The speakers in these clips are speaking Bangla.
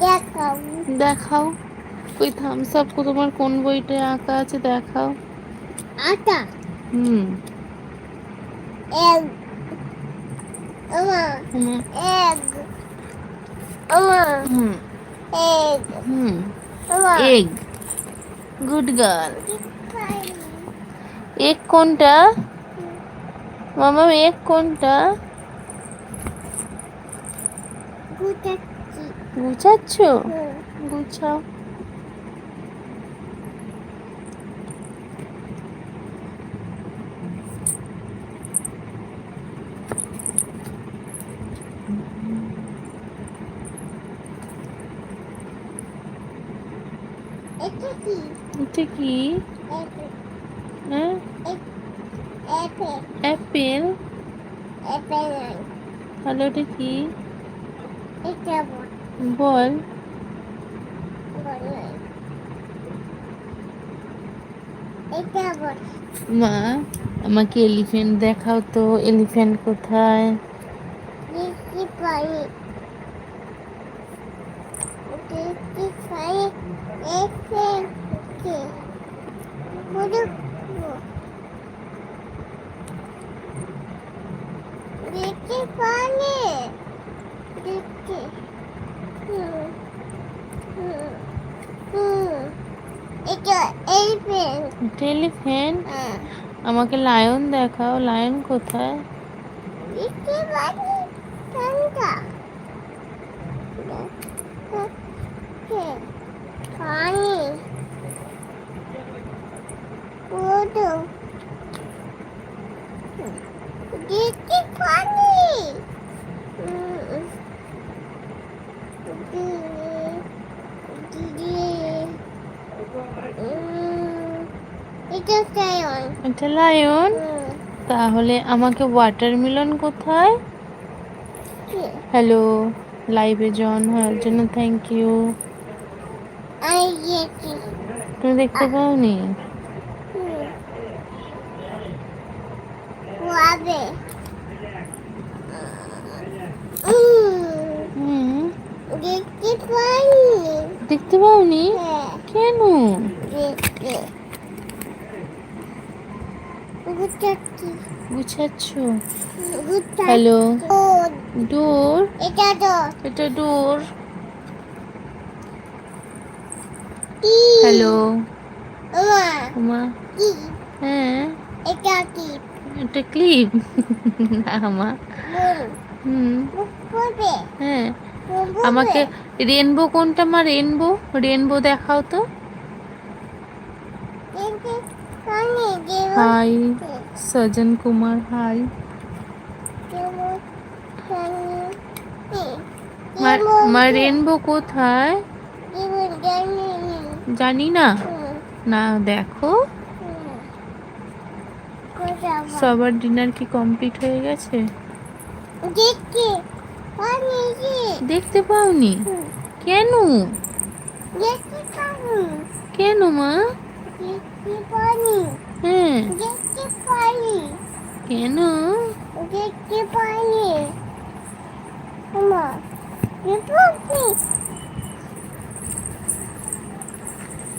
দেখাও। দেখাও। ওই থামস আপ তোমার কোন বইটায় আঁকা আছে দেখাও। আটা। হুম। এক আমা হুম। এক হুম। এক এগ। Good girl. এগ কোনটা? মামা এগ কোনটা? গুছাচ্ছ। গুছাও। এটা কি? হ্যাঁ? অ্যাপেল তাহলে ওটা কি? বল বল। বল এটা বল মা আমাকে এলিফ্যান্ট দেখাও তো এলিফ্যান্ট কোথায়? দেখতে পারি দেখতে পারি এপে কে বলো দেখতে পারি দেখতে হুম হুম হুম এটা এলিফ্যান্ট আমাকে লায়ন দেখাও। লায়ন কোথায়? দেখতে পানি ওটো দেখতে পানি এটা লায়ন তাহলে আমাকে ওয়াটারমেলন কোথায়? হ্যালো লাইভে জন হওয়ার জন্য থ্যাংক ইউ তুমি দেখতে পাওনি? দেখতে পাওনি? হ্যাঁ। কেন? গুছাচ্ছ হ্যালো? ডোর এটা তো এটা ডোর হ্যালো? হ্যাঁ? এটা কি? এটা ক্লিপ? না মা। হুম। হ্যাঁ। আমাকে রেনবো কোনটা মা? রেনবো? রেনবো দেখাও তো। হাই সজন কুমার হাই মা রেনবো কোথায়? জানি না। না, দেখো। সবার ডিনার কি কমপ্লিট হয়ে গেছে? দেখতে পাওনি? কেন? কেন মা? হ্যাঁ। কেন?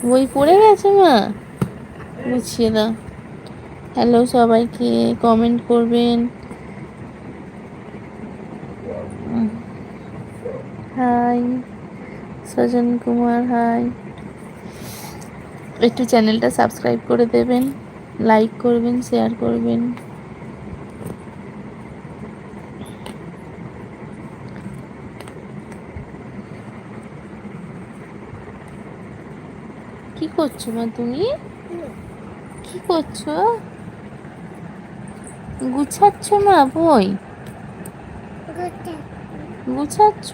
বই পড়ে গেছে মা? গুছিয়ে দাও হ্যালো সবাইকে কমেন্ট করবেন। হাই সজন কুমার হাই একটু চ্যানেলটা সাবস্ক্রাইব করে দেবেন লাইক করবেন শেয়ার করবেন। কি করছ মা তুমি? কি করছ? গুছাচ্ছ মা বই? গুছাচ্ছ।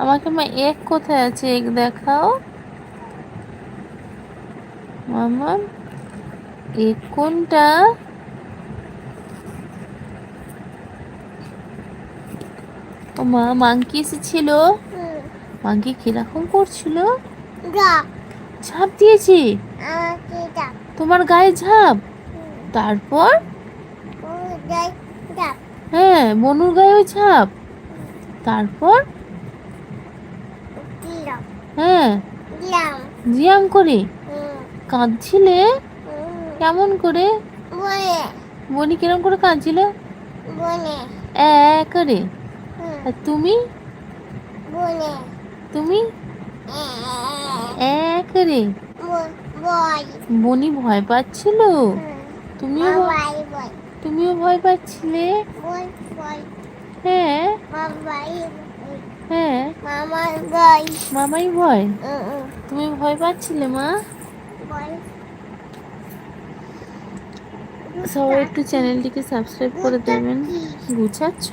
আমাকে মা এক কোথায় আছে? এক দেখাও। মামা এক কোনটা? ও মা মাংকি এসেছিল? মাংকি কীরকম করছিল? ঝাঁপ। দিয়েছি? তোমার গায়ে ঝাঁপ? তারপর? হ্যাঁ বনুর গায়েও ঝাঁপ। তারপর? হ্যাঁ। জিয়াম। করে? কাঁদছিলে? কেমন করে? বনে। বনি কিরম করে কাঁদছিল? বনে। এ করে আর তুমি? বনে। তুমি? এ। করে বনি ভয় পাচ্ছিল? তুমিও ভয়- তুমিও ভয় পাচ্ছিলে? হ্যাঁ। হ্যাঁ। মামার বয় মামাই ভয়? তুমি ভয় পাচ্ছিলে মা? সবাই একটু চ্যানেলটিকে সাবস্ক্রাইব করে দেবেন। গুছাচ্ছ?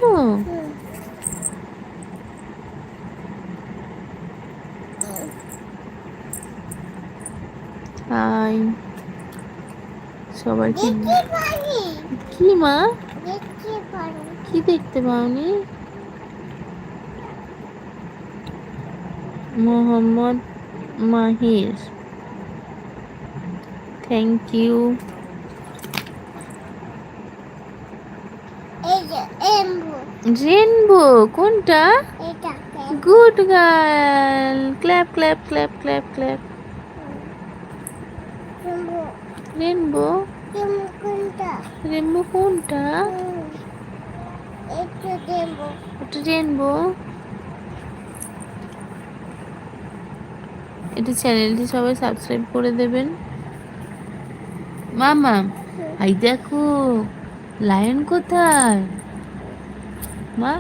হাই। সবাইকে কি মা? কি দেখতে পাওনি? Mohammad Mahir. Thank you rainbow কোনটা? Good girl clap clap clap clap clap rainbow rainbow কোনটা? রেনবো এটা চ্যানেলটি সবাই সাবস্ক্রাইব করে দেবেন। মামা আই দেখো লায়ন কোথায়? মা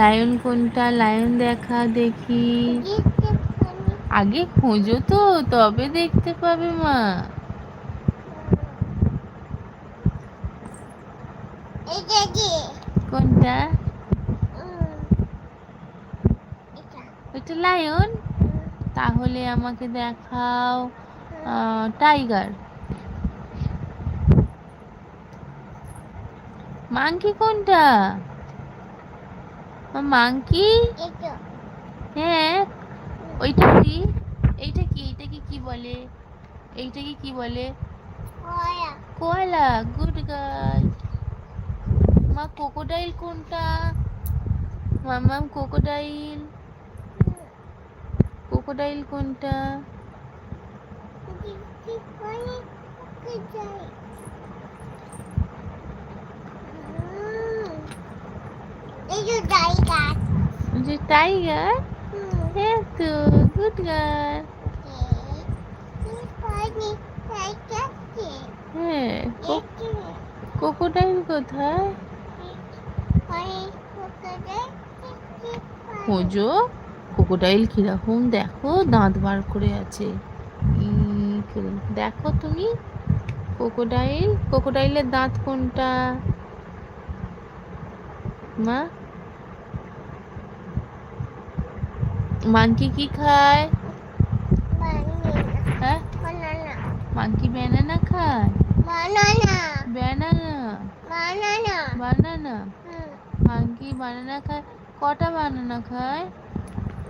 লায়ন কোনটা? লায়ন দেখা দেখি। আগে খোঁজো তো তবে দেখতে পাবে মা। কোনটা? এটা। ওইটা লায়ন? তাহলে আমাকে দেখাও টাইগার। মাংকি কোনটা? মাংকি? হ্যাঁ ওইটা কি? এইটা কি? এইটাকে কি বলে? এইটাকে কি বলে? কয়া কোয়ালা গুড গার্ল। মা কোকোডাইল কোনটা? মামাম কোকোডাইল কোকোডাইল কোনটা? যে টাইগার। হ্যাঁ তো গুড গার্ল হ্যাঁ কো- কোকোডাইল কোথায়? খোঁজো। ক্রোকোডাইল কীরকম? দেখো দাঁত বার করে আছে। দেখো তুমি ক্রোকোডাইল ক্রোকোডাইলের দাঁত কোনটা? মা? মাংকি কি খায়? বানানা হ্যাঁ? মাংকি ব্যানানা খায়? Banana banana banana banana monkey banana খায়? কটা বানানা খায়?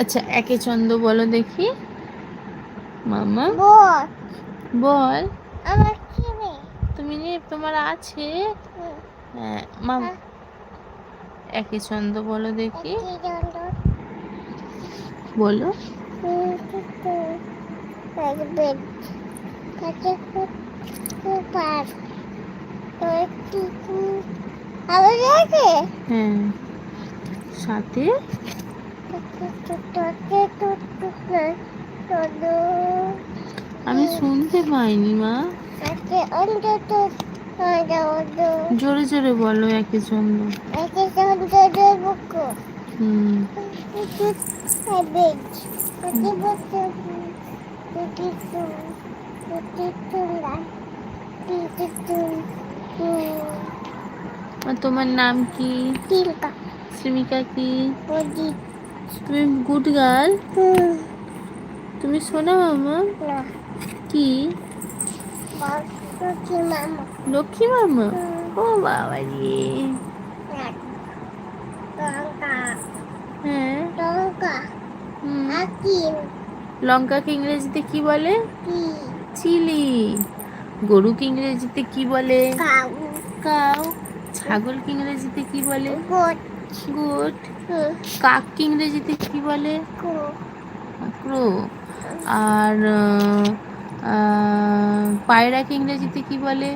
আচ্ছা একে ছন্দ বলো দেখি। মামা? বল। বল। আমার ছেলে তুমি নে তোমার আছে? হ্যাঁ মাম। একে ছন্দ বলো দেখি। বলো। হ্যাঁ। সাথে? আমি শুনতে পাইনি মা জোরে জোরে বলো একে বুক হুম. আর তোমার নাম কি. শ্রমিকা কি. তুমি গুড গার্ল. তুমি শোনো মামা কি. লক্ষ্মী মামা. ও বাবা রে. হ্যাঁ. লঙ্কাকে ইংরেজিতে কি বলে. চিলি গরুকে ইংরেজিতে কি বলে. কাউ ছাগলকে ইংরেজিতে কি বলে. Good Hmm. কাককে ইংরেজিতে কি বলে. ক্রো। আর পায়রাকে ইংরেজিতে কি বলে.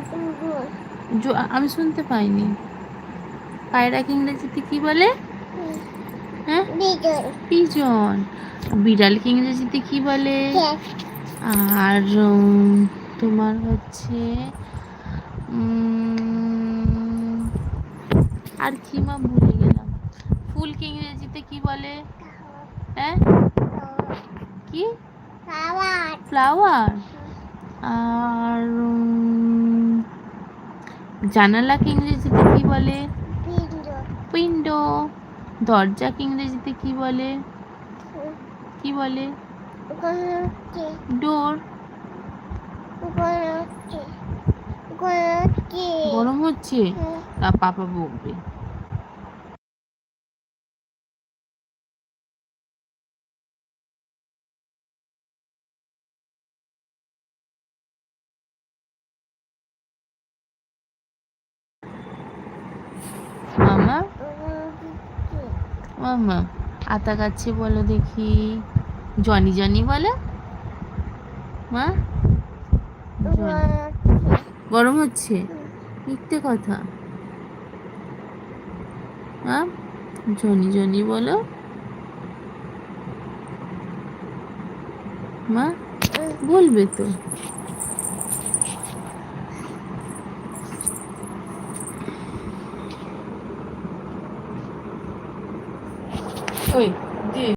আমি শুনতে পাইনি। পায়রাকে ইংরেজিতে কি বলে. হ্যাঁ. পিজন বিড়ালকে ইংরেজিতে কি বলে? আর তোমার হচ্ছে আর কি মা ভুলে ফুলকে ইংরেজিতে কি বলে? হ্যাঁ? কি. ফ্লাওয়ার। আর জানালাকে ইংরেজিতে কি বলে. উইন্ডো। দরজাকে ইংরেজিতে কি বলে? কি বলে? ডোর. গরম হচ্ছে। পাপা বকবে। মামা? মামা আতা গাছে বলো দেখি। জনি জনি বলো। মা? গরম হচ্ছে? মিথ্যে কথা। হ্যাঁ জনি জনি বলো। মা বলবে তো। ওই